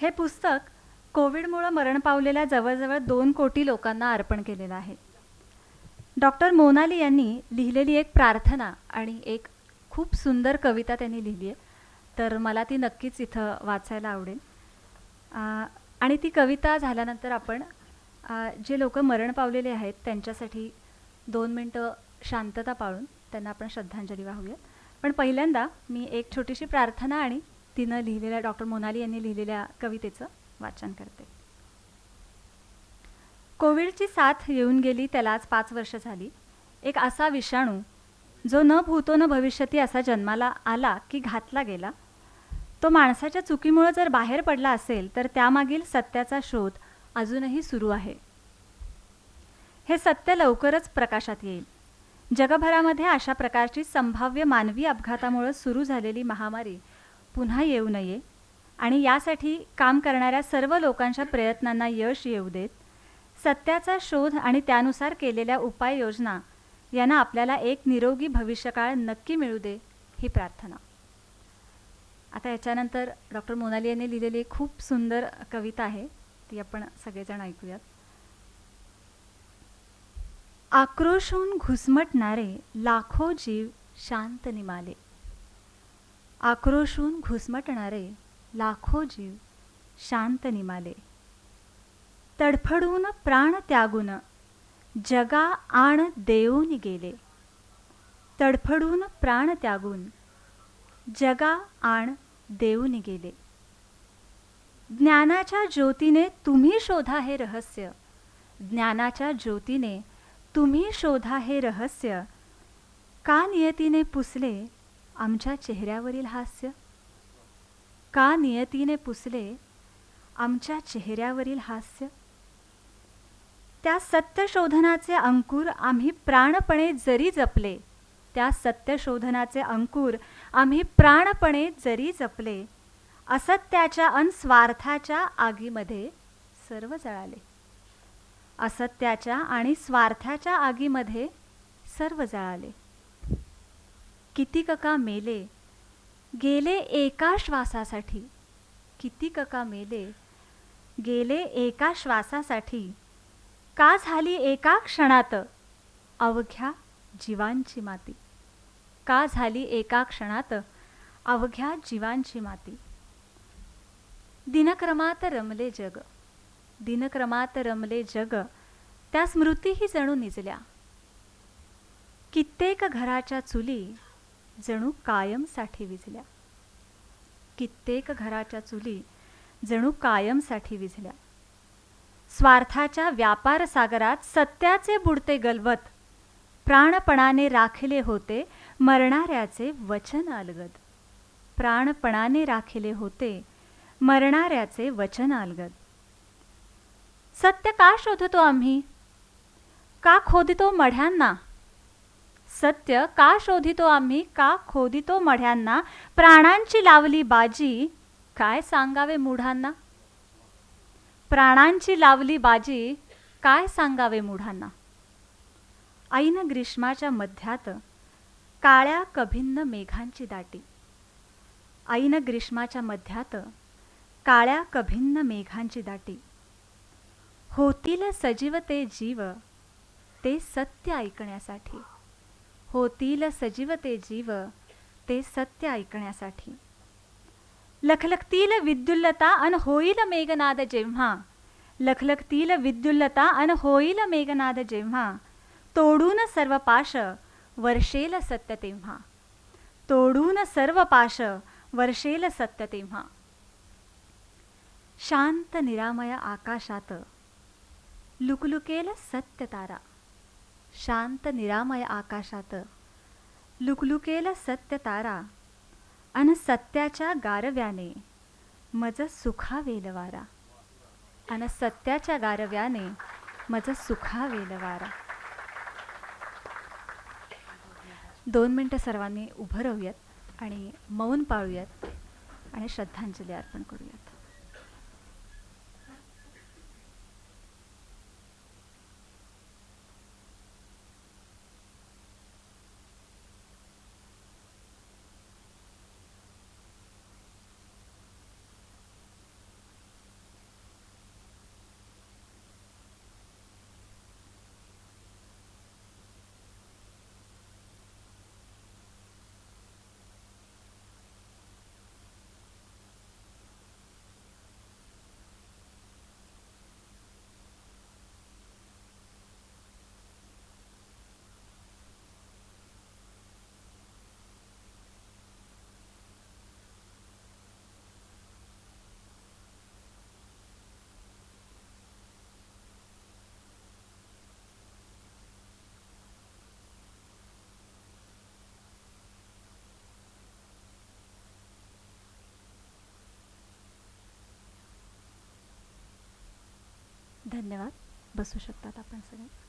हे पुस्तक कोविडमुळं मरण पावलेल्या जवळजवळ दोन कोटी लोकांना अर्पण केलेलं आहे. डॉक्टर मोनाली यांनी लिहिलेली एक प्रार्थना आणि एक खूप सुंदर कविता त्यांनी लिहिली आहे. तर मला ती नक्कीच इथं वाचायला आवडेल. आणि ती कविता झाल्यानंतर आपण जे लोक मरण पावलेले आहेत त्यांच्यासाठी दोन मिनटं शांतता पाळून त्यांना आपण श्रद्धांजली वाहूया. पण पहिल्यांदा मी एक छोटीशी प्रार्थना आणि तिनं लिहिलेल्या डॉक्टर मोनाली यांनी लिहिलेल्या कवितेचं वाचन करते. कोविडची साथ येऊन गेली त्याला आज पाच वर्ष झाली. एक असा विषाणू जो न भूतो न भविष्यती असा जन्माला आला की घातला गेला. तो माणसाच्या चुकीमुळं जर बाहेर पडला असेल तर त्यामागील सत्याचा शोध अजूनही सुरू आहे. हे सत्य लवकरच प्रकाशात येईल. जगभरामध्ये अशा प्रकारची संभाव्य मानवी अपघातामुळं सुरू झालेली महामारी पुन्हा येऊ नये आणि यासाठी काम करणाऱ्या सर्व लोकांच्या प्रयत्नांना यश येऊ देत सत्याचा शोध आणि त्यानुसार केलेल्या उपाययोजना यांना आपल्याला एक निरोगी भविष्यकाळ नक्की मिळू दे ही प्रार्थना. आता याच्यानंतर डॉक्टर मोनाली यांनी लिहिलेली एक खूप सुंदर कविता आहे ती आपण सगळेजण ऐकूयात. आक्रोशून घुसमटणारे लाखो जीव शांत निमाले. आक्रोशून घुसमटणारे लाखो जीव शांत निमाले. तडफडून प्राण त्यागून जगा आण देऊन गेले. तडफडून प्राण त्यागून जगा आण देऊन गेले. ज्ञानाच्या ज्योतीने तुम्ही शोधा हे रहस्य. ज्ञानाच्या ज्योतीने तुम्ही शोधा हे रहस्य. का नियतीने पुसले आमच्या चेहऱ्यावरील हास्य? का नियतीने पुसले आमच्या चेहऱ्यावरील हास्य? त्या सत्यशोधनाचे अंकुर आम्ही प्राणपणे जरी जपले त्या सत्यशोधनाचे अंकुर आम्ही प्राणपणे जरी जपले असत्याच्या अनस्वार्थाच्या आगीमध्ये सर्व जळाले. असत्याच्या आणि स्वार्थाच्या आगीमध्ये सर्व जळाले. किती कका मेले? गेले एका श्वासासाठी. किती कका मेले? गेले एका श्वासासाठी. का झाली एका क्षणात? अवघ्या जीवांची माती. का झाली एका क्षणात? अवघ्या जीवांची माती. दिनक्रमात रमले जग. दिनक्रमात रमले जग. त्या स्मृतीही जणू निजल्या. कित्येक घराच्या चुली जणू कायमसाठी विझल्या. कित्येक घराच्या चुली जणू कायमसाठी विझल्या. स्वार्थाच्या व्यापार सागरात सत्याचे बुडते गलवत. प्राणपणाने राखले होते मरणाऱ्याचे वचन अलगद. प्राणपणाने राखले होते मरणाऱ्याचे वचन अलगद. सत्य का शोधतो आम्ही? का खोदतो मढ्यांना? सत्य का शोधितो आम्ही का खोदितो मढ्यांना? प्राणांची लावली बाजी काय सांगावे मुढांना? प्राणांची लावली बाजी काय सांगावे मुढांना? ऐन ग्रीष्माच्या मध्यात काळ्या कभिन्न मेघांची दाटी. ऐन ग्रीष्माच्या मध्यात काळ्या कभिन्न मेघांची दाटी. होतील सजीव ते जीव ते सत्य ऐकण्यासाठी. होतील सजीव ते जीव ते सत्य ऐकण्यासाठी. लखलखतील विद्युल्लता अन होईल मेघनाद जेव्हा. लखलखतील विद्युल्लता अन होईल मेघनाद जेव्हा. तोडून सर्व पाश वर्षेल सत्य तेव्हा. तोडून सर्व पाश वर्षेल सत्य तेव्हा. शांत निरामय आकाशात लुकलुकेल सत्य तारा. शांत निरामय आकाशात. लुकलुकेल सत्य तारा अन सत्याच्या गारव्याने मज सुखा वेलवारा अन सत्याच्या गारव्याने मज सुखा वेलवारा दोन मिनटं सर्वांनी उभं राहूयात आणि मौन पाळूयात आणि श्रद्धांजली अर्पण करूयात. धन्यवाद. बसू शकतात आपण सगळे.